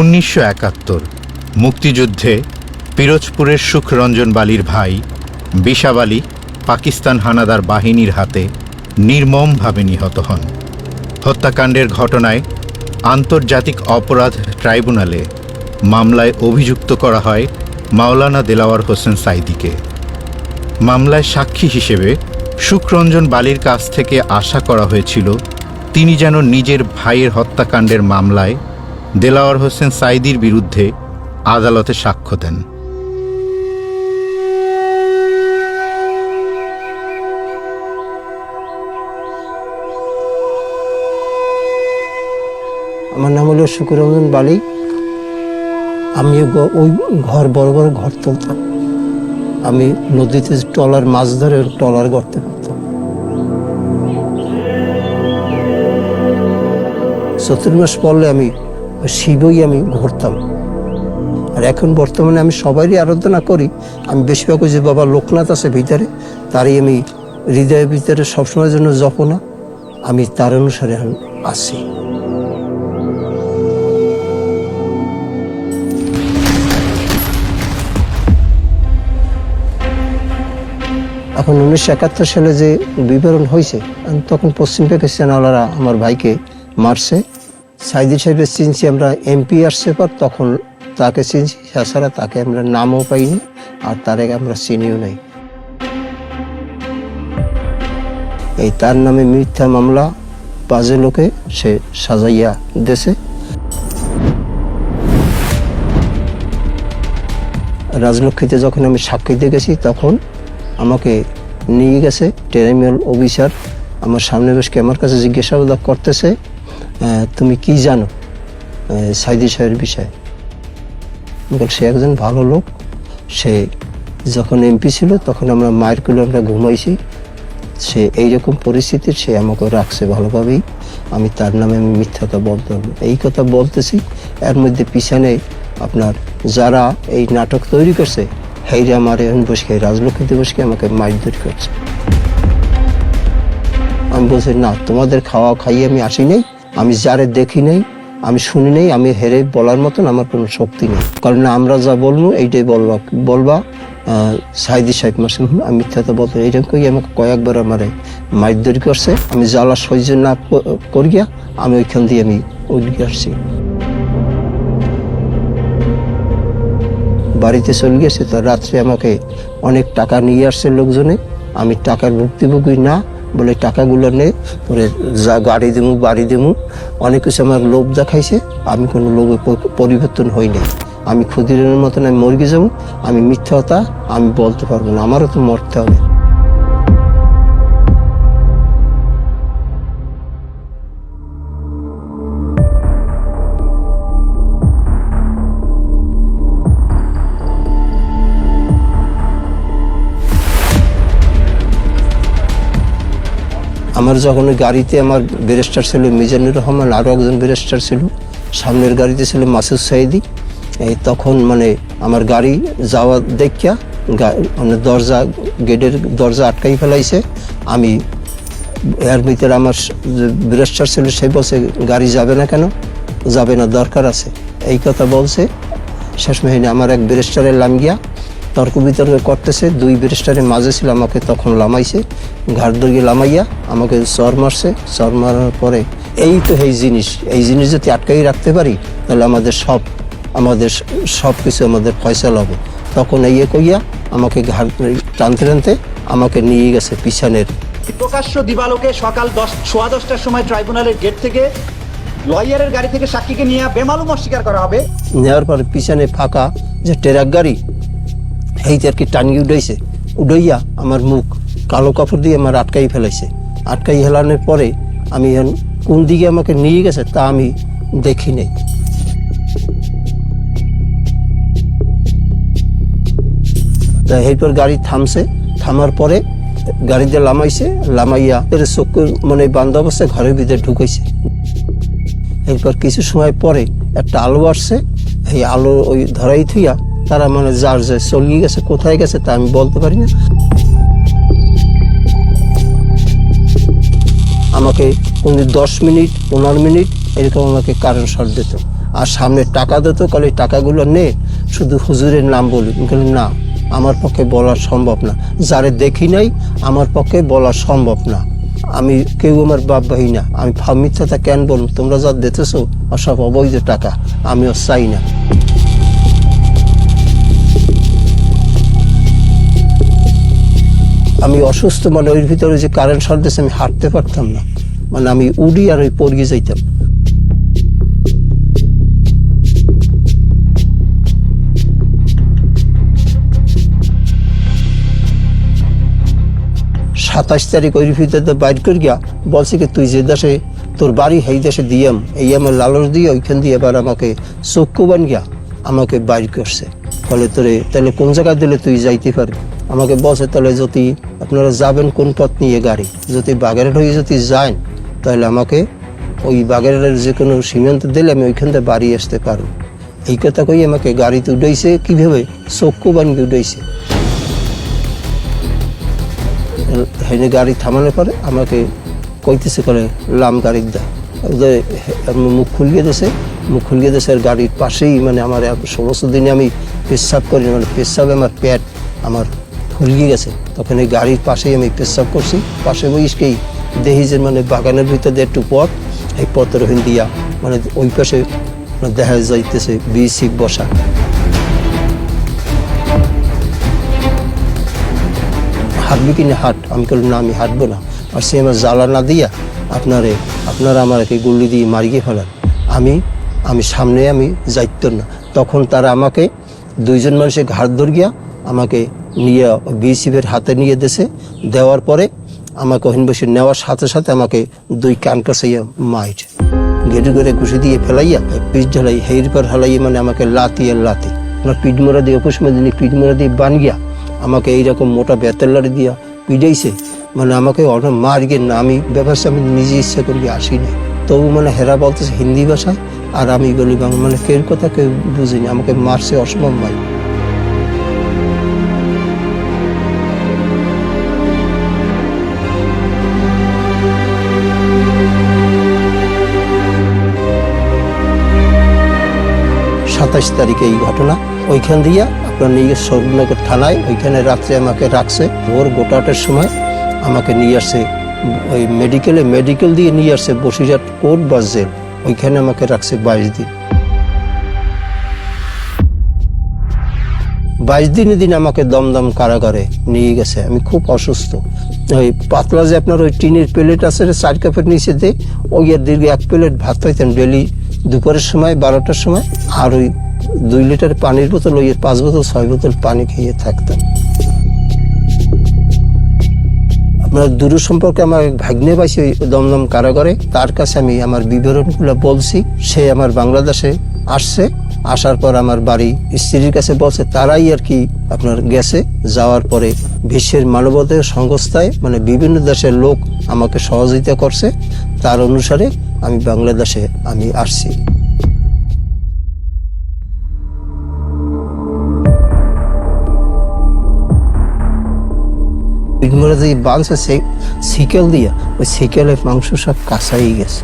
উনিশশো একাত্তর, মুক্তিযুদ্ধে পিরোজপুরের সুখরঞ্জন বালির ভাই বিশাব আলী পাকিস্তান হানাদার বাহিনীর হাতে নির্মমভাবে নিহত হন। হত্যাকাণ্ডের ঘটনায় আন্তর্জাতিক অপরাধ ট্রাইব্যুনালে মামলায় অভিযুক্ত করা হয় মাওলানা দেলাওয়ার হোসেন সাইদিকে। মামলায় সাক্ষী হিসেবে সুখরঞ্জন বালির কাছ থেকে আশা করা হয়েছিল, তিনি যেন নিজের ভাইয়ের হত্যাকাণ্ডের মামলায় দেলাওয়ার হোসেন সাইদির বিরুদ্ধে আদালতে সাক্ষ্য দেন। আমার নাম হলো শুকুররঞ্জন বালি আমি ওই ঘর, বড় বড় ঘর তুলতাম। আমি নদীতে টলার মাছ ধরে টলার গড়তে পারতাম। চতুর্মাস পড়লে আমি শিবই আমি ঘুরতাম। আর এখন বর্তমানে আমি সবারই আরাধনা করি। আমি বেশিরভাগ যে বাবা লোকনাথ আছে ভিতরে, তারই আমি হৃদয়ের ভিতরে সবসময়ের জন্য জপনা। আমি তার অনুসারে আছি। এখন উনিশশো একাত্তর সালে যে বিবরণ হয়েছে তখন পশ্চিম পাকিস্তানওয়ালারা আমার ভাইকে মারছে। সাইদি সাহেবের চিনছি আমরা এমপি আসছে পর তখন তাকে চিনছি তাছাড়া তাকে আমরা নামও পাইনি, আর তার আগে আমরা চিনিও নাই। এই তার নামে মিথ্যা মামলা বাজে লোকে সে সাজাইয়া দেশে রাজলক্ষ্মীতে যখন আমি সাক্ষী দিয়ে গেছি, তখন আমাকে নিয়ে গেছে টেরিমিয়াল অফিসার। আমার সামনে বসে আমার কাছে জিজ্ঞাসাবাদ করতেছে তুমি কি জানো? সাইদি সাহেবের বিষয়ে? সে একজন ভালো লোক। সে যখন এমপি ছিল, তখন আমরা মায়ের কুলে আমরা ঘুমাইছি। সে এইরকম পরিস্থিতির সে আমাকে রাখছে ভালোভাবেই। আমি তার নামে আমি মিথ্যাটা বলতে এই কথা বলতেছি, এর মধ্যে পিছনে আপনার যারা এই নাটক তৈরি করছে, হেইরা আমার এখন বসে রাজলক্ষ্মী দিবসকে আমাকে মারধর করছে আমি বলছি, না, তোমাদের খাওয়া খাইয়ে আমি আসি নাই। আমি যারে দেখি নাই, আমি শুনি নাই, আমি হেরে বলার মতন আমার কোনো শক্তি নেই। কারণ আমরা যা বলব, এইটাই বলবা বলবা সাইদি সাহেব মাসে আমি মিথ্যা তো বলতে এইরকম করি আমাকে কয়েকবার আমারে মারধর করছে, আমি জ্বালা সহ্য না করিয়া আমি ওইখান দিয়ে আমি উঠে আসছি। বাড়িতে চলে গেছে, তো রাত্রে আমাকে অনেক টাকা নিয়ে আসছে লোকজনে। আমি টাকার ভুক্তিভোগী না বলে, টাকাগুলো নে, পরে যা গাড়ি দেবো বাড়ি দেবো অনেক কিছু আমার লোভ দেখাইছে, আমি কোনো লোভে পরিবর্তন হই নাই। আমি ক্ষুদিরের মতন আমি মর্গে যাব, আমি মিথ্যাতা আমি বলতে পারব না, আমারও তো মরতে হবে। আমার যখন গাড়িতে আমার ব্যারিস্টার ছিল, মিজানুর রহমান আরও একজন ব্যারিস্টার ছিল, সামনের গাড়িতে ছিল মাসুদ সাইদি। এই তখন মানে আমার গাড়ি যাওয়া দেখিয়া মানে দরজা, গেটের দরজা আটকাই ফেলাইছে। আমি এর ভিতরে আমার ব্যারিস্টার ছিল, সে বলছে, গাড়ি যাবে না কেন? যাবে না, দরকার আছে। এই কথা বলছে। শেষ মেহিনে আমার এক ব্যারিস্টারের লাম গিয়া তর্ক বিতর্ক করতেছে দুই ব্যারিস্টারের মাঝে ছিল আমাকে তখন লামাইছে ঘাট দড়িয়ে লামাইয়া আমাকে চর মারছে চর মারার পরে এই তো এই জিনিস এই জিনিস যদি আটকাই রাখতে পারি তাহলে আমাদের সব আমাদের সব কিছু আমাদের ফয়সাল হবে। তখন এই কইয়া আমাকে ঘাট টানতে টানতে আমাকে নিয়ে গেছে পিছনের। প্রকাশ্য দিবালোকে সকাল দশ সোয়া দশটার সময় ট্রাইব্যুনালের গেট থেকে লয়ারের গাড়ি থেকে সাক্ষীকে নিয়ে বেমালুম অস্বীকার করা হবে। নেওয়ার পর পিছনে ফাঁকা যে ট্রাক গাড়ি এইতে আর কি টানিয়ে উঠাইছে উঠাইয়া আমার মুখ কালো কাপড় দিয়ে আমার আটকাই ফেলাইছে। আটকাই হেলানোর পরে আমি কোন দিকে আমাকে নিয়ে গেছে তা আমি দেখি নাই। তা এরপর গাড়ি থামছে, থামার পরে গাড়িতে লামাইছে, লামাইয়া এর চক্ষু মানে বান্ধব অবস্থায় ঘরের ভিতরে ঢুকাইছে। এরপর কিছু সময় পরে একটা আলো আসছে, এই আলো ওই ধরাই থুইয়া তারা মানে যার যে চলিয়ে গেছে কোথায় গেছে তা আমি বলতে পারি না। আমাকে কোন দশ মিনিট পনেরো মিনিট এরকম আমাকে কারেন্ট শর্ট দিত। আর সামনে টাকা দিত কলে টাকাগুলো নে শুধু হুজুরের নাম বলি। বললাম, না আমার পক্ষে বলা সম্ভব না। যারে দেখি নাই আমার পক্ষে বলা সম্ভব না। আমি কেউ আমার বাপ ভাই না। আমি মিথ্যাটা কেন বলব? তোমরা যা দিতেছো সব অবৈধ টাকা। আমিও চাই না। আমি অসুস্থ মানে ওই ভিতরে যে কারেন্ট শর্ট দিয়েছে আমি হাঁটতে পারতাম না। মানে আমি উড়ি আর ওই পড়িয়ে যাইতাম। সাতাশ তারিখ ওই ভিতরে বাইর করে গিয়া বলছে কি, তুই যে দেশে, তোর বাড়ি সেই দেশে দিয়াম, এই আমার লালন দিয়ে ওইখান দিয়ে এবার আমাকে চক্ষু বান গিয়া আমাকে বাইর করছে। ফলে তোরে তাহলে কোন জায়গায় দিলে তুই যাইতে পারবি? আমাকে বলছে তাহলে যদি আপনারা যাবেন কোন পথ নিয়ে গাড়ি, যদি বাগেরহাট হয়ে যদি যান, তাহলে আমাকে ওই বাগেরহাটের যে কোনো সীমান্ত দিলে আমি ওইখান থেকে বাড়ি আসতে পারব। এই কথা কই আমাকে গাড়িতে উঠাইছে, কীভাবে? চক্ষু বানিয়ে উঠাইছে। হেনে গাড়ি থামানোর পরে আমাকে কইতেছে করে, লাম গাড়ির দা। মুখ খুলিয়ে দিয়েছে মুখ খুলিয়ে দিয়েছে আর গাড়ির পাশেই মানে আমার সমস্ত দিনে আমি পেশাব করি মানে পেশাবে আমার পেট, আমার ফুলিয়ে গেছে। তখন এই গাড়ির পাশেই আমি পেশাব করছি। পাশে বইসকেই দেখি যে মানে বাগানের ভিতরে একটু পথ, এই পথের ওখান দিয়া মানে ওই পাশে মানে দেখা যাইতেছে বিসিক বসা। হাঁটবি কিনা হাট? আমি বললাম না, আমি হাঁটবো না। আর সে আমার জ্বালা না দিয়া আপনারে, আপনারা আমাকে গুল্লি দিয়ে মারিয়ে ফেলান। আমি আমি সামনে আমি যাইত না। তখন তারা আমাকে দুইজন মানুষের ঘাট ধর গিয়া আমাকে নিয়ে বিসিফের হাতে নিয়ে দেশে দেওয়ার পরে আমাকে ওখানে বসে নেওয়ার সাথে সাথে আমাকে দুই কান কাছাইয়া মাইট। গেটে করে ঘুষি দিয়ে ফেলাইয়া পিঠ ঢালাই হের পর হালাইয়া মানে আমাকে লাতি আর লাতি আমার পিঠ মোড়া দিয়ে অপুষ মেদিনী পিঠ মোড়া দিয়ে বান গিয়া আমাকে এইরকম মোটা বেতের লাড়ি দিয়া পিডাইছে মানে আমাকে অনেক মার গিয়ে না, আমি ব্যাপারটা আমি নিজে ইচ্ছা করি আসি না তবু মানে হেরা বলতেছে হিন্দি ভাষায়, আর আমি বলি বাংলা মানে কেউ কথা কেউ বুঝিনি আমাকে মারছে অসম্ভব মাই সাতাশ তারিখে এই ঘটনা। ওইখান দিয়ে আপনার নিয়ে সরুনগর থানায়, ওইখানে রাত্রে আমাকে রাখছে। ভোর গোটাটার সময় আমাকে নিয়ে আসছে। ওই মেডিকেলে মেডিকেল দিয়ে নিয়ে আসছে বসিরহাট কোর্ট বা জেল। ওইখানে আমাকে রাখছে বাইশ দিন। বাইশ দিনের দিন আমাকে দমদম কারাগারে নিয়ে গেছে। আমি খুব অসুস্থ। ওই পাতলা যে আপনার ওই টিনের প্লেট আছে চার কাপের নিচে দিয়ে ওই আর দীর্ঘ এক প্লেট ভাত পাইতেন ডেলি। দুপুরের সময়, বারোটার সময়, আর ওই দুই লিটার পানির বোতল, ওই পাঁচ বোতল, ছয় বোতল পানি খেয়ে থাকতাম। আপনার দূর সম্পর্কে আমার ভাগ্নে পাইছি দমদম কারাগারে, তার কাছে আমি আমার বিবরণগুলো বলছি। সে আমার বাংলাদেশে আসছে, আসার পর আমার বাড়ি স্ত্রীর কাছে বলছে, তারাই আর কি আপনার গেছে। যাওয়ার পরে বিশ্বের মানবাধিকার সংস্থায় মানে বিভিন্ন দেশের লোক আমাকে সহযোগিতা করছে। তার অনুসারে আমি বাংলাদেশে আমি আসছি। পিঠমোড়া যে বাঁধছে সেই সিকেল দিয়া, ওই সিকেলের মাংস সব কাঁচাই গেছে।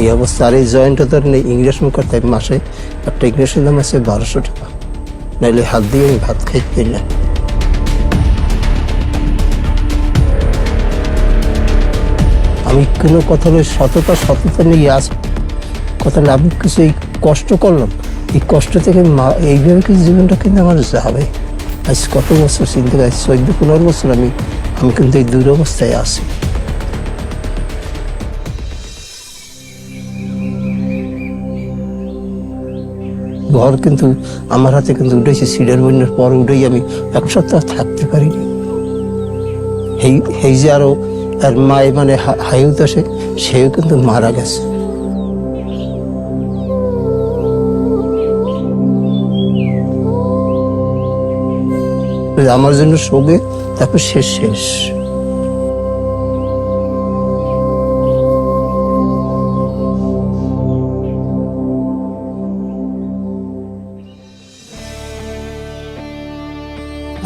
এই অবস্থা, আর এই জয়েন্টটা ধর নেই ইংরেজ মুখার, তাই মাসে একটা ইংরেজের দাম আছে বারোশো টাকা। নাইলে হাত দিয়ে আমি ভাত খাইতে পারলাম আমি কোনো কথা বলে সততা সততা নিয়ে আস কথা না আমি কিছু এই কষ্ট করলাম। এই কষ্ট থেকে মা- এইভাবে কিছু জীবনটা কিন্তু আমার যাবে? আজ কত বছর চিন্তা করি চোদ্দ, পনেরো বছর আমি আমি কিন্তু এই দুরবস্থায় আছি। ঘর কিন্তু আমার হাতে কিন্তু উঠেছে, সিডার বন্যার পর উঠেই আমি এক সপ্তাহ থাকতে পারিনি। এই এই যে আরও আর মায়ে মানে হাইউত আসে সেও কিন্তু মারা গেছে। আমার জন্য শোকে তারপর শেষ শেষ।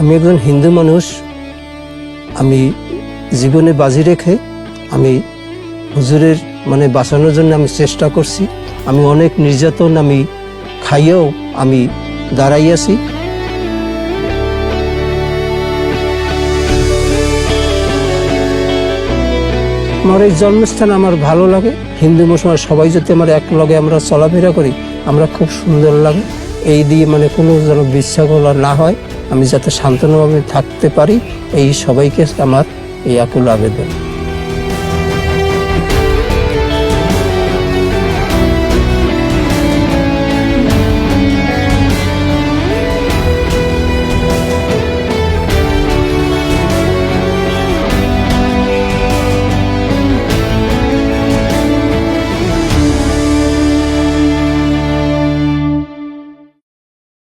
আমি একজন হিন্দু মানুষ, আমি জীবনে বাজি রেখে, আমি হুজুরের মানে বাঁচানোর জন্য আমি চেষ্টা করছি। আমি অনেক নির্যাতন আমি খাইয়েও আমি দাঁড়াইয়াছি। আমার এই জন্মস্থান আমার ভালো লাগে। হিন্দু, মুসলমান সবাই যাতে আমার এক লগে আমরা চলাফেরা করি, আমরা খুব সুন্দর লাগে। এই দিয়ে মানে কোনো যেন বিশৃঙ্খলা না হয়। আমি যাতে শান্তনুভাবে থাকতে পারি, এই সবাইকে আমার এই আকুল আবেদন।